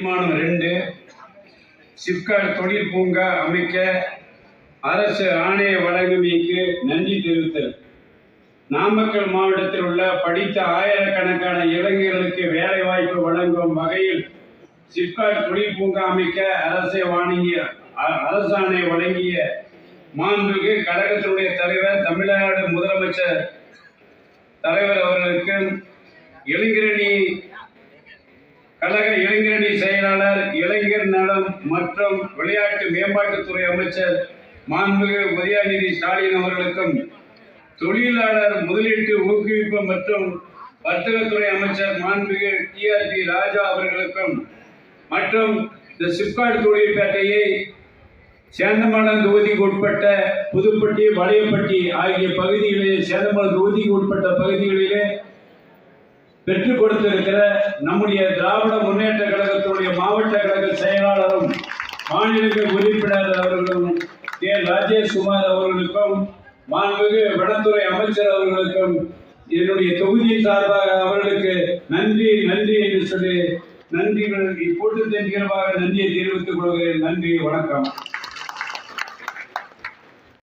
தீர்மானம் ரெண்டு சிப்காட் தொழில் பூங்கா அமைக்க அரசு ஆணைய வழங்குமைக்கு நன்றி தெரிவித்தல். நாமக்கல் மாவட்டத்தில் உள்ள படித்த ஆயிரக்கணக்கான இளைஞர்களுக்கு வேலை வாய்ப்பு வழங்கும் வகையில் சிப்காட் தொழில் பூங்கா அமைக்க அரசை வழங்கிய அரசாணை வழங்கிய மாண்புக்கு கழகத்தினுடைய தலைவர் தமிழ்நாடு முதலமைச்சர் தலைவர் அவர்களுக்கு இளைஞரணி கழக இளைஞரணி மற்றும் விளையாட்டு மேம்பாட்டுத்துறை அமைச்சர் மாண்புமிகு உதயநிதி ஸ்டாலின் அவர்களுக்கும் தொழிலாளர் முதலீட்டு ஊக்குவிப்பு மற்றும் வர்த்தகத்துறை அமைச்சர் மாண்புமிகு டிஆர்பி ராஜா அவர்களுக்கும் மற்றும் இந்த சிப்காட் தொழிற்பேட்டையை சேந்தமலம் தொகுதிக்கு உட்பட்ட புதுப்பட்டி வளையப்பட்டி ஆகிய பகுதிகளிலே சேந்தமலம் தொகுதிக்கு உட்பட்ட பகுதிகளிலே பெற்றுக் கொடுத்திருக்கிற நம்முடைய திராவிட முன்னேற்ற கழகத்துடைய மாவட்ட கழக செயலாளர் மாநில உறுப்பினர் அவர்களும் கே. ராஜேஷ்குமார் அவர்களுக்கும் மாண்புமிகு வனத்துறை அமைச்சர் அவர்களுக்கும் என்னுடைய தொகுதியின் சார்பாக அவர்களுக்கு நன்றி நன்றி என்று சொல்லி நன்றி இப்போட்டு நிகழ்வாக நன்றியை தெரிவித்துக் கொள்கிறேன். நன்றி வணக்கம்.